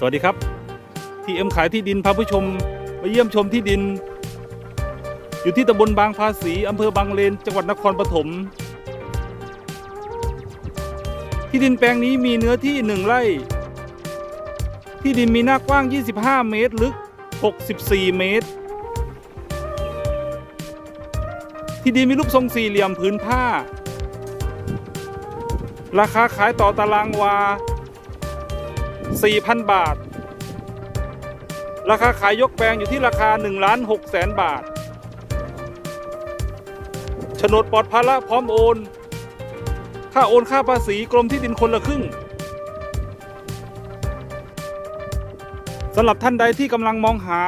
สวัสดีครับ ทีเอ็มขายที่ดินพาผู้ชมมาเยี่ยมชมที่ดิน อยู่ที่ตำบลบางภาษีอำเภอบางเลน จังหวัดนครปฐมที่ดินแปลงนี้มีเนื้อที่หนึ่งไร่ ที่ดินมีหน้ากว้าง 25 เมตร ลึก 64 เมตร ที่ดินมีรูปทรงสี่เหลี่ยมผืนผ้า ราคาขายต่อตารางวา 4,000 บาท ราคาขายยกแปลงอยู่ที่ราคา1ล้าน6แสนบาทโฉนดปลอดภาระพร้อมโอน ค่าโอนค่าภาษีกรมที่ดินคนละครึ่งสำหรับท่านใดที่กำลังมองหา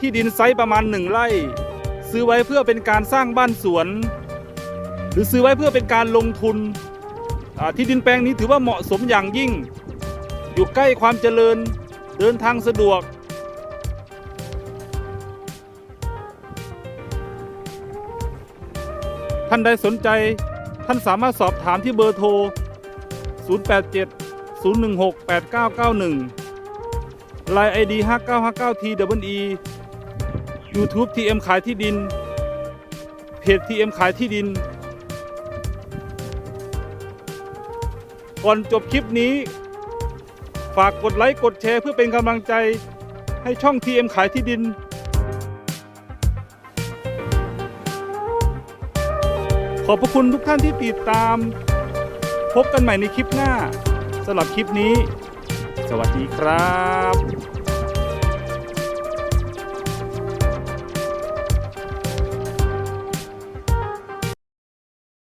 ที่ดินไซส์ประมาณหนึ่งไร่ ซื้อไว้เพื่อเป็นการสร้างบ้านสวน หรือซื้อไว้เพื่อเป็นการลงทุนที่ดินแปลงนี้ถือว่าเหมาะสมอย่างยิ่ง อยู่ใกล้ความเจริญเดินทางสะดวก ท่านใดสนใจท่านสามารถสอบถามที่เบอร์โทร 087 016 8991 Line ID 5959 TWE YouTube TM ขายที่ดิน เพจ TM ขายที่ดิน ก่อนจบคลิปนี้ ฝากกดไลค์กดแชร์เพื่อเป็นกำลังใจ ให้ช่อง TM ขายที่ดินขอบพระคุณทุกท่านที่ติดตาม พบกันใหม่ในคลิปหน้าสำหรับคลิปนี้ สวัสดีครับ